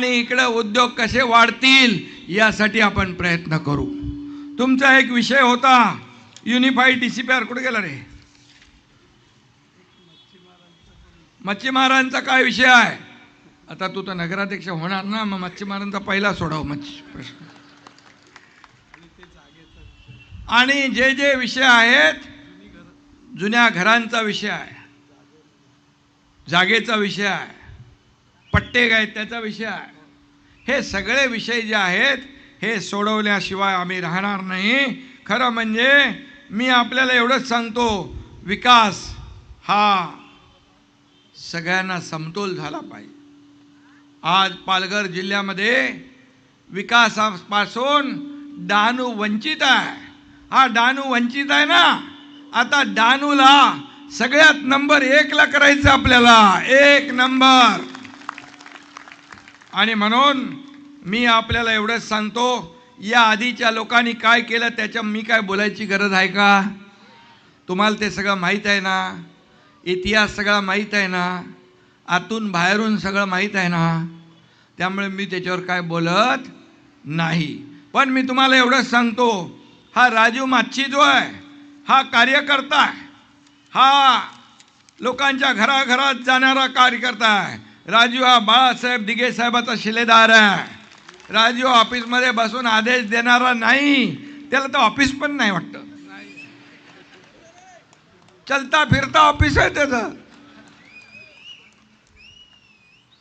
आणि इकडं उद्योग कसे वाढतील यासाठी आपण प्रयत्न करू. तुमचा एक विषय होता unified D C P R कुठे गेला रे? मच्छीमारांचा काय विषय आहे? आता तू तर नगराध्यक्ष होणार ना मग मच्छीमारांचा पहिला सोडाव मच्छी प्रश्न. आणि जे जे विषय आहेत जुन्या घरांचा विषय आहे. जागेचा विषय आहे. पट्टे आहेत त्याचा विषय आहे. हे सगळे विषय जे आहेत हे सोडवल्याशिवाय आम्ही राहणार नाही. खरं म्हणजे मी आपल्याला एवढंच सांगतो विकास हा सगळ्यांना समतोल झाला पाहिजे. आज पालघर जिल्ह्यामध्ये विकासापासून डानू वंचित आहे. हा डानू वंचित आहे ना? आता डानूला सगळ्यात नंबर एकला करायचं आपल्याला. एक नंबर. आणि म्हणून मी आपल्याला एवढंच सांगतो या आधीच्या लोकांनी काय केलं त्याच्या मी काय बोलायची गरज आहे का? तुम्हाला ते सगळं माहीत आहे ना? इतिहास सगळा माहीत आहे ना? आतून बाहेरून सगळं माहीत आहे ना? त्यामुळे मी त्याच्यावर काय बोलत नाही. पण मी तुम्हाला एवढंच सांगतो हा राजू माच्छी जो आहे हा कार्यकर्ता आहे. हा लोकांच्या घराघरात जाणारा कार्यकर्ता आहे. राजू हा बाळासाहेब दिघे साहेबाचा शिलेदार आहे. राजू ऑफिसमध्ये बसून आदेश देणारा नाही. त्याला तर ऑफिस पण नाही वाटतं. चलता फिरता ऑफिस आहे त्याचं.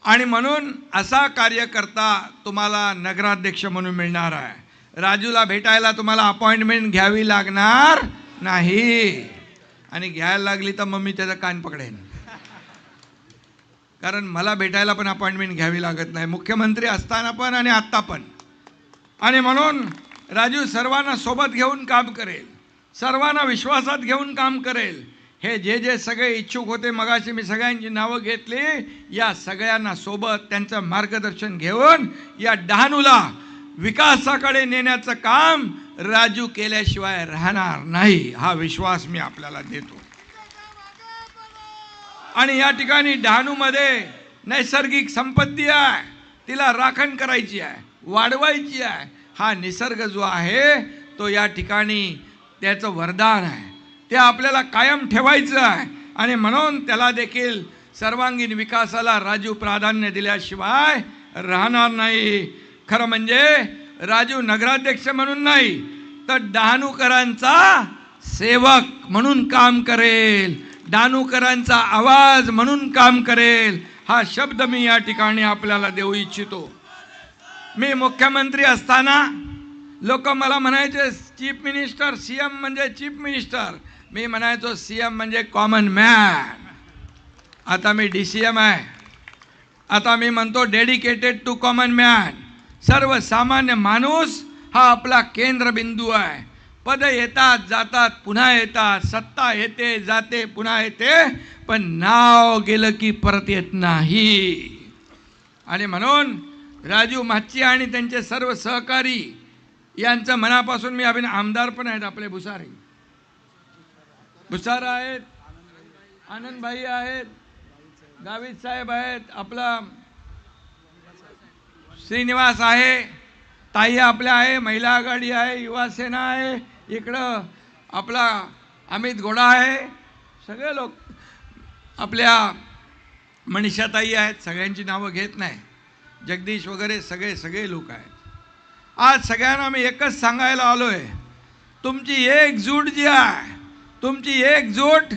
आणि म्हणून असा कार्यकर्ता तुम्हाला नगराध्यक्ष म्हणून मिळणार आहे. राजूला भेटायला तुम्हाला अपॉइंटमेंट घ्यावी लागणार नाही. आणि घ्यायला लागली तर मग मी कान पकडेन. कारण मला भेटायला पण अपॉइंटमेंट घ्यावी लागत नाही. मुख्यमंत्री असताना पण आणि आत्ता पण. आणि म्हणून राजू सर्वांना सोबत घेऊन काम करेल. सर्वांना विश्वासात घेऊन काम करेल. हे जे जे सगळे इच्छुक होते मगाशी मी सगळ्यांची नावं घेतली या सगळ्यांना सोबत त्यांचं मार्गदर्शन घेऊन या डहाणूला विकासाकडे नेण्याचं काम राजू केल्याशिवाय राहणार नाही हा विश्वास मी आपल्याला देतो. आणि या ठिकाणी डहाणूमध्ये नैसर्गिक संपत्ती आहे. तिला राखण करायची आहे वाढवायची आहे. हा निसर्ग जो आहे तो या ठिकाणी त्याचं वरदान आहे. ते आपल्याला कायम ठेवायचं आहे. आणि म्हणून त्याला देखील सर्वांगीण विकासाला राजू प्राधान्य दिल्याशिवाय राहणार नाही. खरं म्हणजे राजू नगराध्यक्ष म्हणून नाही तर डहाणूकरांचा सेवक म्हणून काम करेल. दानूकरांचा आवाज म्हणून काम करेल हा शब्द मी या ठिकाणी आपल्याला देऊ इच्छितो. मी मुख्यमंत्री असताना लोक मला म्हणायचे चीफ मिनिस्टर सी एम म्हणजे चीफ मिनिस्टर. मी म्हणायचो सी एम म्हणजे कॉमन मॅन. आता मी डी सी एम आहे. आता मी म्हणतो डेडिकेटेड टू कॉमन मॅन. सर्वसामान्य माणूस हा आपला केंद्रबिंदू आहे. पद येतात जातात पुन्हा येतात. सत्ता येते जाते पुन्हा येते. पण नाव गेलं की परत येत नाही. आणि म्हणून राजू माच्छी आणि त्यांचे सर्व सहकारी यांचं मनापासून मी अभिन आमदार पण आहेत आपले भुसारे. भुसार आहेत आनंदभाई आहेत गावित साहेब आहेत आपला श्रीनिवास आहे ताई आपल्या आहे महिला आघाडी आहे युवासेना आहे इकडं आपला अमित घोडा आहे. सगळे लोक आपल्या मनीषाताई आहेत. सगळ्यांची नावं घेत नाही. जगदीश वगैरे सगळे सगळे लोक आहेत. आज सगळ्यांना मी एकच सांगायला आलो आहे तुमची एकजूट जी आहे तुमची एकजूट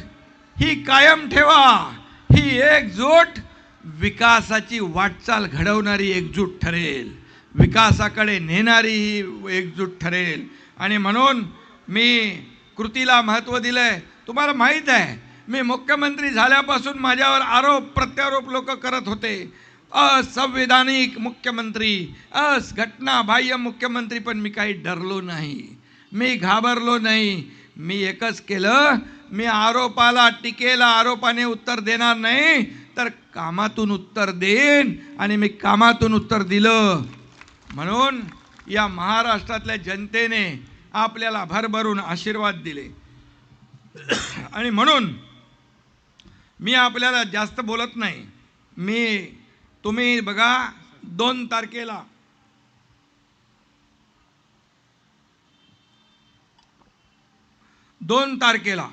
ही कायम ठेवा. ही एकजूट विकासाची वाटचाल घडवणारी एकजूट ठरेल. विकासाकडे नेणारी ही एकजूट ठरेल. आणि म्हणून मी कृतीला महत्त्व दिलं आहे तुम्हाला माहीत आहे मी मुख्यमंत्री झाल्यापासून माझ्यावर आरोप प्रत्यारोप लोक करत होते. असंविधानिक मुख्यमंत्री अस घटनाबाह्य मुख्यमंत्री पण मी काही डरलो नाही. मी घाबरलो नाही. मी एकच केलं मी आरोपाला टीकेला आरोपाने उत्तर देणार नाही तर कामातून उत्तर देईन आणि मी कामातून उत्तर दिलं. म्हणून या महाराष्ट्रातल्या जनतेने आपल्याला भरभरून आशीर्वाद दिले. आणि म्हणून मी आपल्याला जास्त बोलत नाही. मी तुम्ही बघा दोन तारखेला दोन तारखेला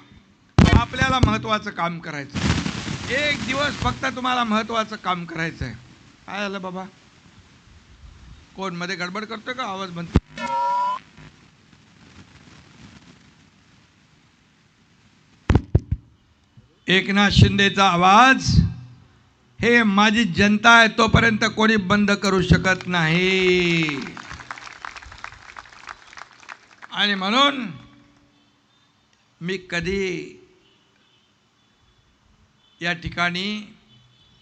आपल्याला महत्त्वाचं काम करायचं एक दिवस फक्त तुम्हाला महत्त्वाचं काम करायचं आहे काय झालं बाबा? कोणमध्ये गडबड करतोय का? आवाज बनतो एकनाथ शिंदेचा आवाज हे माझी जनता आहे तोपर्यंत कोणी बंद करू शकत नाही. आणि म्हणून मी कधी या ठिकाणी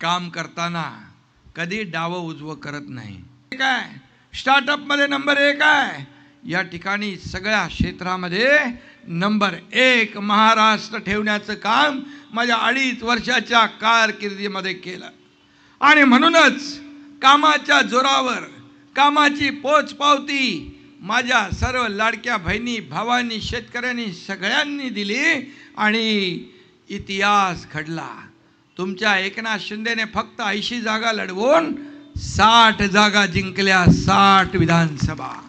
काम करताना कधी डावं उजवं करत नाही. काय स्टार्टअपमध्ये नंबर एक आहे. या ठिकाणी सगळ्या क्षेत्रामध्ये नंबर एक महाराष्ट्र ठेवण्याचं काम माझ्या अडीच वर्षाच्या कारकिर्दीमध्ये केलं. आणि म्हणूनच कामाच्या जोरावर कामाची पोचपावती माझ्या सर्व लाडक्या बहिणी भावांनी शेतकऱ्यांनी सगळ्यांनी दिली आणि इतिहास घडला. तुमच्या एकनाथ शिंदेने फक्त ऐंशी जागा लढवून साठ जागा जिंकल्या साठ विधानसभा.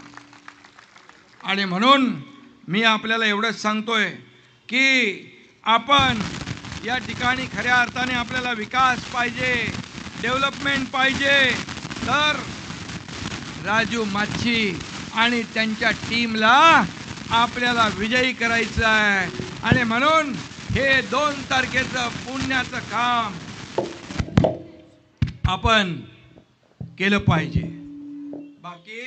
आणि म्हणून मी आपल्याला एवढंच सांगतोय की आपण या ठिकाणी खऱ्या अर्थाने आपल्याला विकास पाहिजे डेव्हलपमेंट पाहिजे. तर राजू माच्छी आणि त्यांच्या टीमला आपल्याला विजयी करायचं आहे. आणि म्हणून हे दोन तारखेचं पुण्याचं काम आपण केलं पाहिजे. बाकी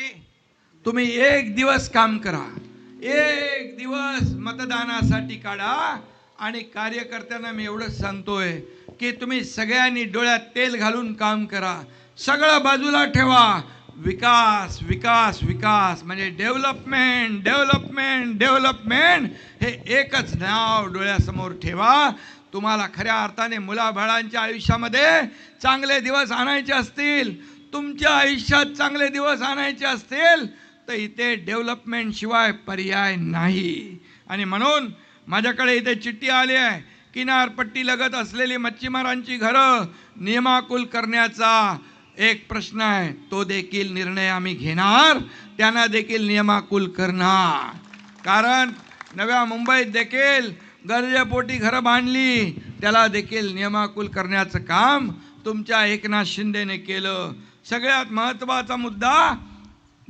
तुम्ही एक दिवस काम करा. एक दिवस मतदानासाठी काढा. आणि कार्यकर्त्यांना मी एवढंच सांगतोय की तुम्ही सगळ्यांनी डोळ्यात तेल घालून काम करा. सगळं बाजूला ठेवा. विकास विकास विकास. म्हणजे डेव्हलपमेंट डेव्हलपमेंट डेव्हलपमेंट हे एकच नाव डोळ्यासमोर ठेवा. तुम्हाला खऱ्या अर्थाने मुलाबाळांच्या आयुष्यामध्ये चांगले दिवस आणायचे असतील. तुमच्या आयुष्यात चांगले दिवस आणायचे असतील. तर इथे डेव्हलपमेंटशिवाय पर्याय नाही. आणि म्हणून माझ्याकडे इथे चिठ्ठी आली आहे. किनारपट्टी लगत असलेली मच्छीमारांची घरं नियमाकुल करण्याचा एक प्रश्न आहे. तो देखील निर्णय आम्ही घेणार. त्यांना देखील नियमाकुल करणार. कारण नव्या मुंबईत देखील गरजेपोटी घरं बांधली. त्याला देखील नियमाकुल करण्याचं काम तुमच्या एकनाथ शिंदेने केलं. सगळ्यात महत्त्वाचा मुद्दा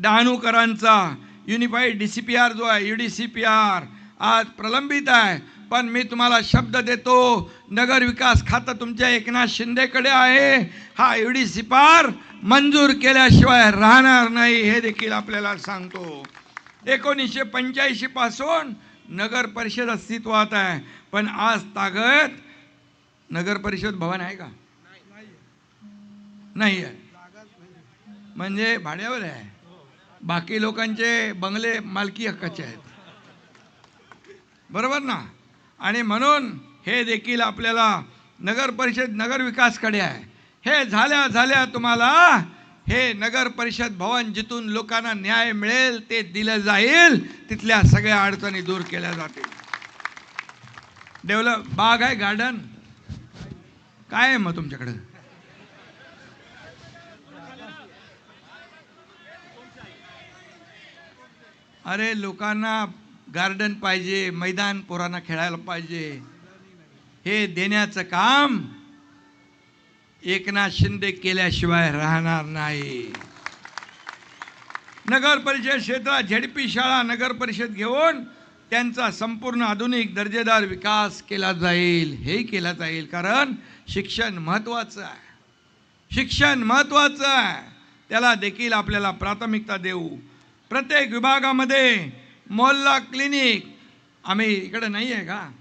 डहाणूकरांचा unified D C P R जो आहे U D C P R आज प्रलंबित आहे. पण मी तुम्हाला शब्द देतो नगर विकास खातं तुमच्या एकनाथ शिंदेकडे आहे. हा यू डी सी पार मंजूर केल्याशिवाय राहणार नाही हे देखील आपल्याला सांगतो. एकोणीसशे पंच्याऐंशी पासून नगर परिषद अस्तित्वात आहे. पण आज तागत नगर परिषद भवन आहे का? नाही आहे म्हणजे भाड्यावर आहे. बाकी लोकांचे बंगले मालकी हक्काचे आहेत. बरोबर ना? आणि म्हणून हे देखील आपल्याला नगर परिषद नगर विकासकडे आहे. हे झाल्या झाल्या तुम्हाला हे नगर परिषद भवन जिथून लोकांना न्याय मिळेल ते दिलं जाईल. तिथल्या सगळ्या अडचणी दूर केल्या जातील. डेव्हलप बाग आहे गार्डन काय आहे मग तुमच्याकडं? अरे लोकांना गार्डन पाहिजे मैदान पोरांना खेळायला पाहिजे. हे देण्याचं काम एकनाथ शिंदे केल्याशिवाय राहणार नाही. नगर परिषद क्षेत्रात झेडपी शाळा नगर परिषद घेऊन त्यांचा संपूर्ण आधुनिक दर्जेदार विकास केला जाईल. हे केला जाईल कारण शिक्षण महत्त्वाचं आहे. शिक्षण महत्त्वाचं आहे. त्याला देखील आपल्याला प्राथमिकता देऊ. प्रत्येक विभागामध्ये मोहल्ला क्लिनिक. आम्ही इकडं नाही आहे का?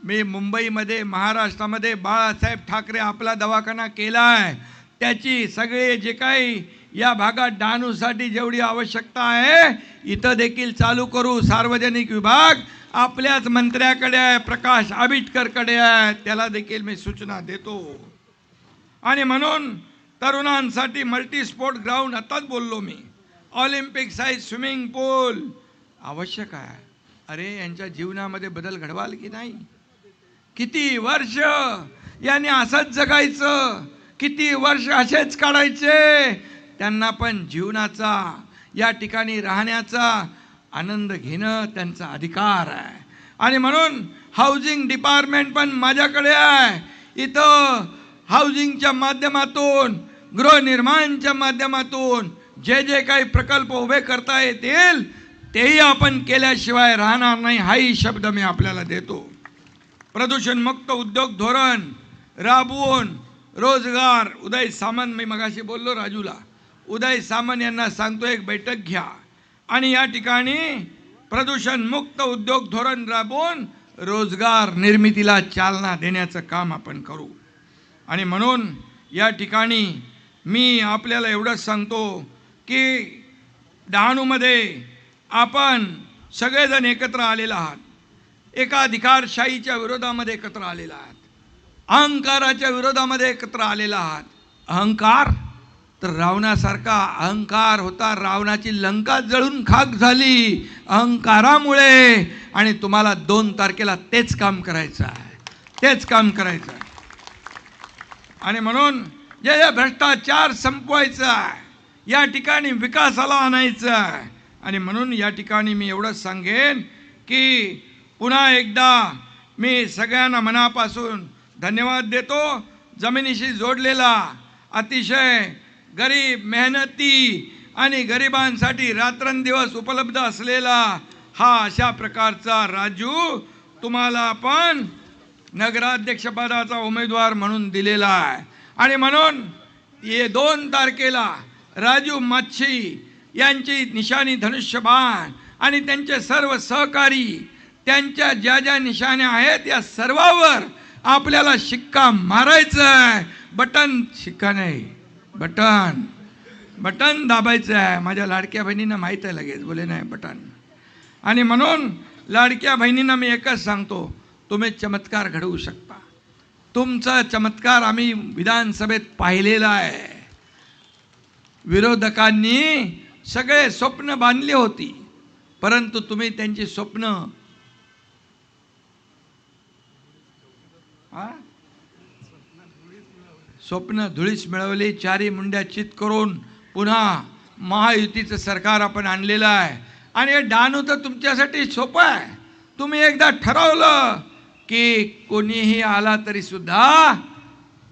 मी मुंबईमध्ये महाराष्ट्रामध्ये बाळासाहेब ठाकरे आपला दवाखाना केला आहे त्याची सगळे जे काही या भागात डहाणूसाठी जेवढी आवश्यकता आहे इथं देखील चालू करू. सार्वजनिक विभाग आपल्याच मंत्र्याकडे आहे प्रकाश आबिटकरकडे आहे. त्याला देखील मी सूचना देतो. आणि म्हणून तरुणांसाठी मल्टी स्पोर्ट ग्राउंड आताच बोललो मी. Olympic size swimming pool. आवश्यक आहे. अरे यांच्या जीवनामध्ये बदल घडवाल की नाही? किती वर्ष यांनी असंच जगायचं? किती वर्ष असेच काढायचे? त्यांना पण जीवनाचा या ठिकाणी राहण्याचा आनंद घेणं त्यांचा अधिकार आहे. आणि म्हणून हाऊसिंग डिपार्टमेंट पण माझ्याकडे आहे. इथं हाऊसिंगच्या माध्यमातून गृहनिर्माणच्या माध्यमातून जे जे काही प्रकल्प उभे करता येतील तेही आपण केल्याशिवाय राहणार नाही हाही शब्द मी आपल्याला देतो. प्रदूषणमुक्त उद्योग धोरण राबवून रोजगार उदय सामंत मी मगाशी बोललो राजूला. उदय सामंत यांना सांगतो एक बैठक घ्या. आणि या ठिकाणी प्रदूषणमुक्त उद्योग धोरण राबवून रोजगार निर्मितीला चालना देण्याचं काम आपण करू. आणि म्हणून या ठिकाणी मी आपल्याला एवढंच सांगतो की डहाणूमध्ये आपण सगळेजण एकत्र आलेला आहात. एका अधिकारशाहीच्या विरोधामध्ये एकत्र आलेला आहात. अहंकाराच्या विरोधामध्ये एकत्र आलेला आहात. अहंकार? तर रावणासारखा अहंकार होता रावणाची लंका जळून खाक झाली अहंकारामुळे. आणि तुम्हाला दोन तारखेला तेच काम करायचं आहे. तेच काम करायचं आहे. आणि म्हणून जे जे भ्रष्टाचार संपवायचा आहे या ठिकाणी विकासाला आणायचं आहे. आणि म्हणून या ठिकाणी मी एवढंच सांगेन की पुन्हा एकदा मी सगळ्यांना मनापासून धन्यवाद देतो. जमिनीशी जोडलेला अतिशय गरीब मेहनती आणि गरिबांसाठी रात्रंदिवस उपलब्ध असलेला हा अशा प्रकारचा राजू तुम्हाला पण नगराध्यक्षपदाचा उमेदवार म्हणून दिलेला आहे. आणि म्हणून ये दोन तारखेला राजू माच्छी यांची निशाणी धनुष्यबाण आणि त्यांचे सर्व सहकारी त्यांच्या ज्या ज्या निशाण्या आहेत या सर्वावर आपल्याला शिक्का मारायचं आहे बटन शिक्का नाही. बटन. बटन दाबायचं आहे माझ्या लाडक्या बहिणींना माहीत आहे लगेच. बोले नाही बटन. आणि म्हणून लाडक्या बहिणींना मी एकच सांगतो तुम्ही चमत्कार घडवू शकता. तुमचा चमत्कार आम्ही विधानसभेत पाहिलेला आहे. विरोधकांनी सगळे स्वप्न बांधली होती. परंतु तुम्ही त्यांची स्वप्न स्वप्न धुळीस मिळवली चारी मुंड्या चित करून पुन्हा महायुतीचं सरकार आपण आणलेलं आहे. आणि हे डानू तर तुमच्यासाठी सोपं आहे. तुम्ही एकदा ठरवलं की कोणीही आला तरी सुद्धा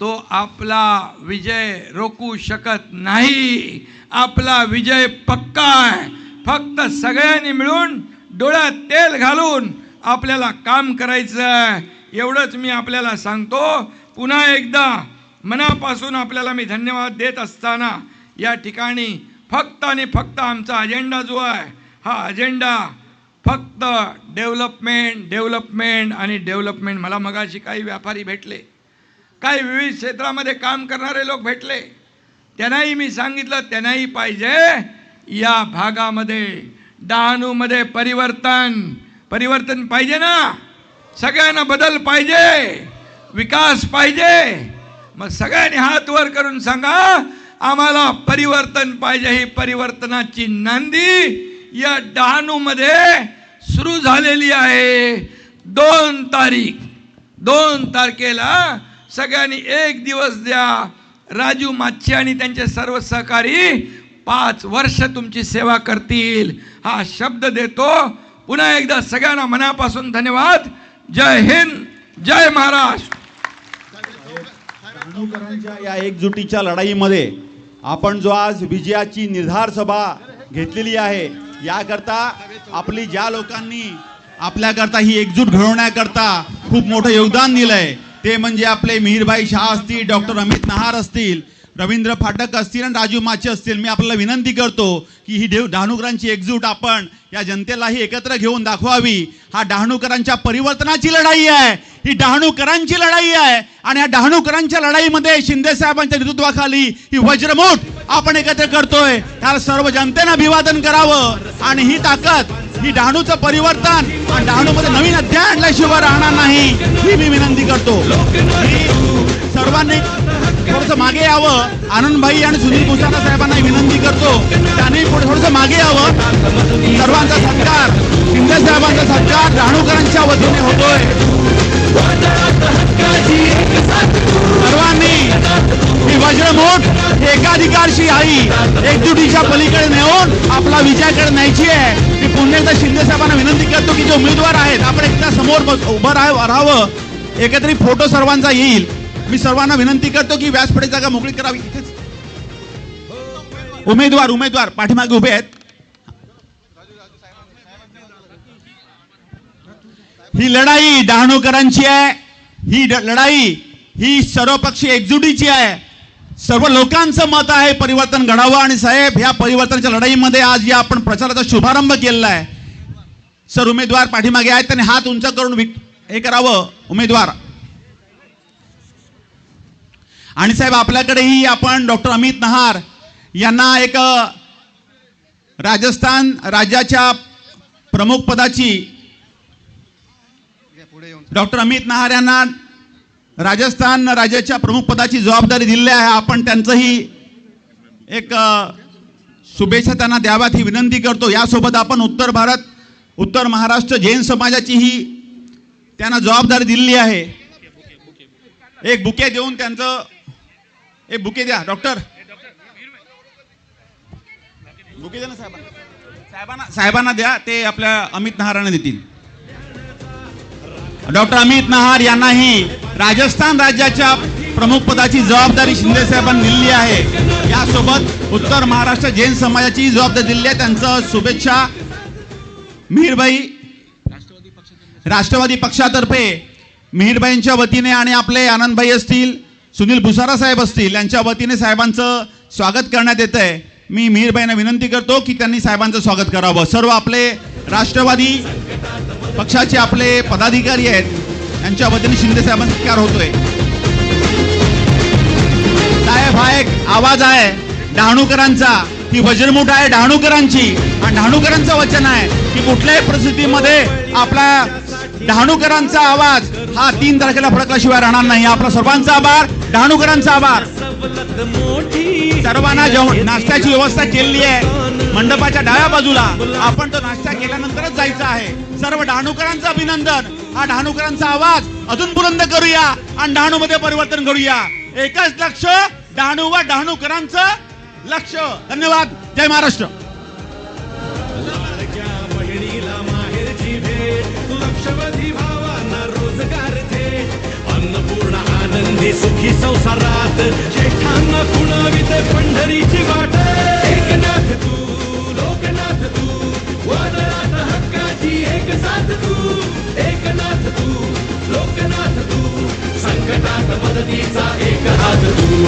तो आपला विजय रोखू शकत नाही. आपला विजय पक्का आहे. फक्त सगळ्यांनी मिळून डोळ्यात तेल घालून आपल्याला काम करायचं आहे. एवढंच मी आपल्याला सांगतो. पुन्हा एकदा मनापासून आपल्याला मी धन्यवाद देत असताना या ठिकाणी फक्त आणि फक्त आमचा अजेंडा जो आहे हा अजेंडा फक्त डेव्हलपमेंट डेव्हलपमेंट आणि डेव्हलपमेंट मला मगाशी काही व्यापारी भेटले. काही विविध क्षेत्रामध्ये काम करणारे लोक भेटले. त्यांनाही मी सांगितलं त्यांनाही पाहिजे या भागामध्ये डहाणूमध्ये परिवर्तन. परिवर्तन पाहिजे ना? सगळ्यांना बदल पाहिजे. विकास पाहिजे. मग सगळ्यांनी हात वर करून सांगा आम्हाला परिवर्तन पाहिजे. ही परिवर्तनाची नांदी या डहाणूमध्ये सुरू झालेली आहे. दोन तारीख दोन तारखेला सगळ्यांनी एक दिवस द्या. राजू माच्छी आणि त्यांचे सर्व सहकारी पाच वर्ष तुमची सेवा करतील. हा शब्द देतो. पुन्हा एकदा सगळ्यांना मनापासून धन्यवाद. जय हिंद जय महाराष्ट्र. या एकजुटीच्या लढाईमध्ये आपण जो आज विजयाची निर्धार सभा घेतलेली आहे याकरता आपली ज्या लोकांनी आपल्याकरता ही एकजूट घडवण्याकरता खूप मोठं योगदान दिलं आहे ते म्हणजे आपले मिहीरभाई शाह असतील डॉक्टर अमित नहार असतील रवींद्र फाटक असतील आणि राजू माचे असतील. मी आपल्याला विनंती करतो की ही देव डहाणूकरांची एकजूट आपण या जनतेलाही एकत्र घेऊन दाखवावी. हा डहाणूकरांच्या परिवर्तनाची लढाई आहे. ही डहाणूकरांची लढाई आहे. आणि या डहाणूकरांच्या लढाईमध्ये शिंदे साहेबांच्या नेतृत्वाखाली ही वज्रमूठ आपण एकत्र करतोय. त्याला सर्व जनतेनं अभिवादन करावं आणि ही ताकद ही डहाणूचं परिवर्तन आणि डहाणूमध्ये नवीन अध्याय आणल्याशिवाय राहणार नाही. ही मी विनंती करतो. यावं. आनंदभाई आणि सुनील मुसाका साहेबांना विनंती करतो त्यांनी पुढे थोडंसं मागे यावं. सर्वांचा सत्कार शिंदे साहेबांचा सत्कार डहाणूकरांच्या वतीने होतोय. सर्वांनी ही वज्रमोठ एकाधिकारशी आई एकजुटीच्या पलीकडे नेऊन आपला विजयाकडे न्यायची आहे. मी पुन्हा एकदा शिंदे साहेबांना विनंती करतो की जे उमेदवार आहेत आपण एकदा समोर उभं राहावं. एकत्रित फोटो सर्वांचा येईल. मी सर्वांना विनंती करतो की व्यासपीठ जागा मोकळी करावी. इथेच उमेदवार उमेदवार पाठीमागे उभे आहेत. ही लढाई डहाणूकरांची आहे ही लढाई ही सर्वपक्षीय एकजुटीची आहे. सर्व लोकांचं मत आहे परिवर्तन घडावं आणि साहेब ह्या परिवर्तनाच्या लढाईमध्ये आज या आपण प्रचाराचा शुभारंभ केलेला आहे. सर उमेदवार पाठीमागे आहेत त्यांनी हात उंच करून हे करावं. उमेदवार आणि साहेब आपल्याकडेही आपण डॉक्टर अमित नहार यांना एक राजस्थान राज्याच्या प्रमुख पदाची डॉक्टर अमित नहार यांना राजस्थान राज्याच्या प्रमुख पदाची जबाबदारी दिलेली आहे. आपण त्यांचंही एक शुभेच्छा त्यांना द्याव्यात ही विनंती करतो. यासोबत आपण उत्तर भारत उत्तर महाराष्ट्र जैन समाजाचीही त्यांना जबाबदारी दिलेली आहे. एक बुके देऊन त्यांचं एक बुके द्या डॉक्टर. बुके द्या ना साहेबांना. साहेबांना साहेबांना द्या ते आपल्या अमित नहारांना देतील. डॉक्टर अमित नहार यांनाही राजस्थान राज्याच्या प्रमुख पदाची जबाबदारी शिंदे साहेबांनी दिलेली आहे. यासोबत उत्तर महाराष्ट्र जैन समाजाची जबाबदारी दिलेली आहे. त्यांचं शुभेच्छा मिहीरबाई राष्ट्रवादी पक्षातर्फे. मिहीरबाईंच्या वतीने आणि आपले आनंदभाई असतील सुनील भुसारा साहेब असतील यांच्या वतीने साहेबांचं स्वागत करण्यात येत आहे मी मिहीरबाईंना विनंती करतो की त्यांनी साहेबांचं स्वागत करावं. सर्व आपले राष्ट्रवादी पक्षाचे आपले पदाधिकारी आहेत यांच्या वतीने शिंदे साहेबांचा सत्कार होतोय. साहेब हा एक आवाज आहे. डहाणूकरांचा. ती वज्रमुठ आहे डहाणूकरांची. आणि डहाणूकरांचं वचन आहे की कुठल्याही परिस्थितीमध्ये आपला डहाणूकरांचा आवाज हा तीन तारखेला फडकल्याशिवाय राहणार नाही. आपला सर्वांचा आभार. डहाणूकरांचा आभार. सर्वांना जेवण. नाश्त्याची व्यवस्था केलेली आहे. मंडपाच्या डाव्या बाजूला आपण तो नाश्ता केल्यानंतरच जायचं आहे. सर्व डहाणूकरांचं अभिनंदन. हा डहाणूकरांचा आवाज. अजून बुलंद करूया आणि डहाणूमध्ये परिवर्तन करूया. एकच लक्ष डहाणू व डहाणूकरांचं लक्ष. धन्यवाद. जय महाराष्ट्र. लक्षवधी भावांना रोजगार दे. अन्नपूर्ण आनंदी सुखी संसारात जेठांना खुणावित पंढरीची वाट. एकनाथ तू लोकनाथ तू वादळात हक्काची एक साथ तू. एकनाथ तू लोकनाथ तू संकटात मदतीचा एक हात तू.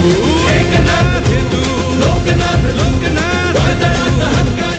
एकनाथ तू लोकनाथ लोकनाथ वादळात हक्का